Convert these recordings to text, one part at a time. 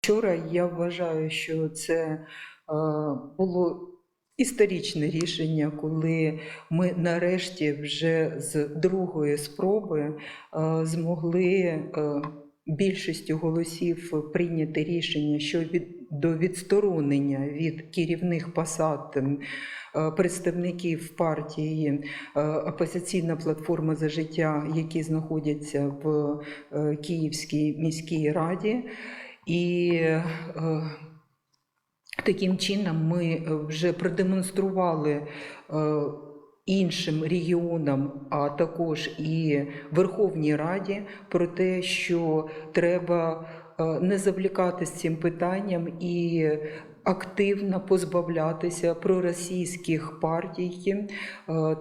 Вчора я вважаю, що це е, було історичне рішення, коли ми нарешті вже з другої спроби е, змогли е, більшістю голосів прийняти рішення щодо відсторонення від керівних посад представників партії Опозиційна платформа за життя, які знаходяться в Київській міській раді. І е, таким чином ми е, вже продемонстрували е, іншим регіонам, а також і Верховній Раді про те, що треба не завлікатися цим питанням і активно позбавлятися проросійських партій, е,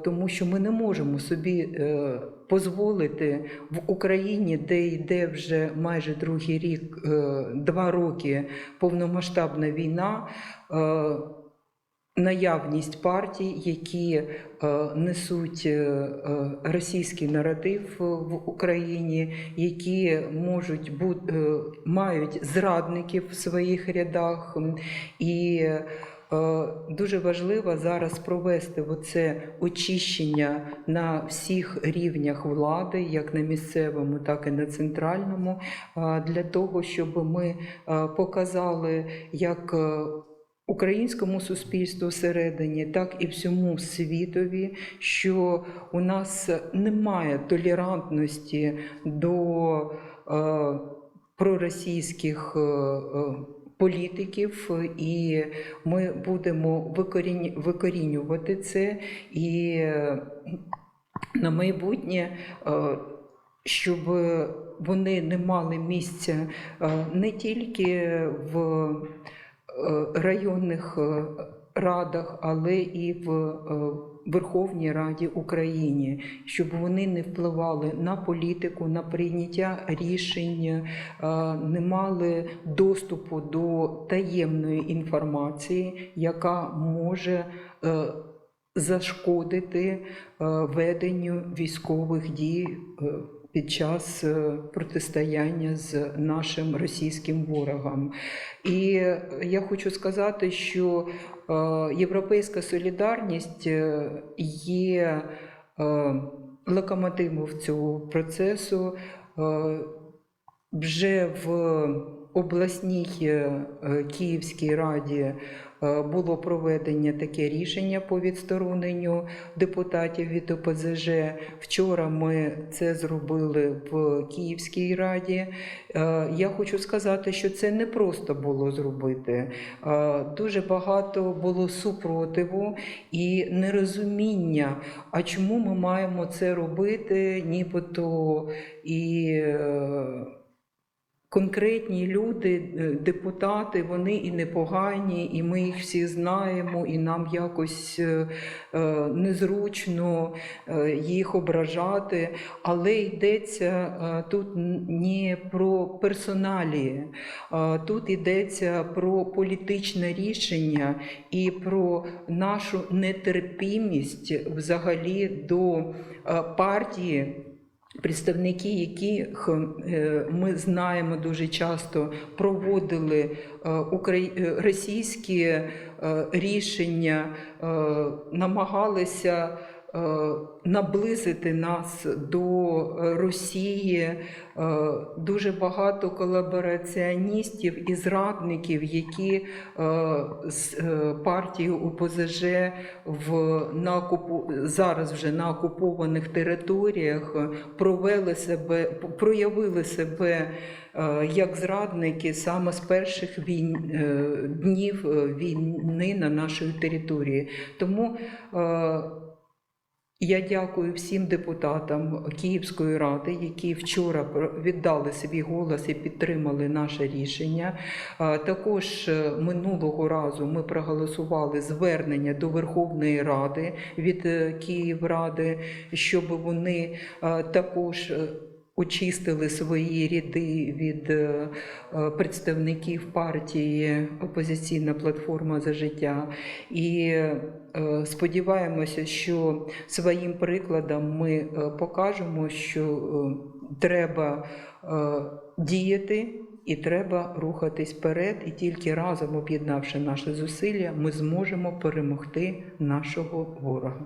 тому що ми не можемо собі е, дозволити в Україні, де йде вже майже другий рік, е, два роки повномасштабна війна. Наявність партій, які е, несуть е, е, російський наратив в Україні, які можуть бути, мають зрадників в своїх рядах, і дуже важливо зараз провести оце очищення на всіх рівнях влади, як на місцевому, так і на центральному, для того, щоб ми показали, як українському суспільству всередині, так і всьому світові, що у нас немає толерантності до е, проросійських е, е, політиків, і ми будемо викорінювати це і на майбутнє. е, щоб вони не мали місця е, не тільки в районних е, радах, але і в е, Верховній Раді України, щоб вони не впливали на політику, на прийняття рішень, е, не мали доступу до таємної інформації, яка може е, зашкодити е, веденню військових дій. Під час е, протистояння з нашим російським ворогом. І я хочу сказати, що е, європейська солідарність е, є локомотивом цього процесу. Вже в обласній е, е, Київській раді е, було проведення таке рішення по відстороненню депутатів від ОПЗЖ. Вчора ми це зробили в Київській раді. Я хочу сказати, що це не просто було зробити. Дуже багато було супротиву і нерозуміння, а чому ми маємо це робити, нібито і. Конкретні люди, е, депутати, вони і непогані, і ми їх всі знаємо, і нам якось е, е, незручно їх ображати. Але йдеться тут не про персоналії, е, тут йдеться про політичне рішення і про нашу нетерпімість взагалі до партії. Представники, яких е, ми знаємо дуже часто проводили е, е, російські рішення, намагалися наблизити нас до е, Росії. Е, Дуже багато колабораціоністів і зрадників, які е, з е, партії ОПЗЖ в на окупу... зараз вже на окупованих територіях е, провели себе, проявили себе е, як зрадники саме з перших війн... е, днів е, війни на нашій території. Тому е, я дякую всім депутатам Київської ради, які вчора віддали свій голос і підтримали наше рішення. Також е, минулого разу ми проголосували звернення до Верховної Ради від е, Київради, щоб вони е, також. Очистили свої ряди від е, е, представників партії Опозиційна платформа за життя. І е, сподіваємося, що своїм прикладом ми покажемо, що треба діяти і треба рухатись вперед. І тільки разом об'єднавши наші зусилля, ми зможемо перемогти нашого ворога.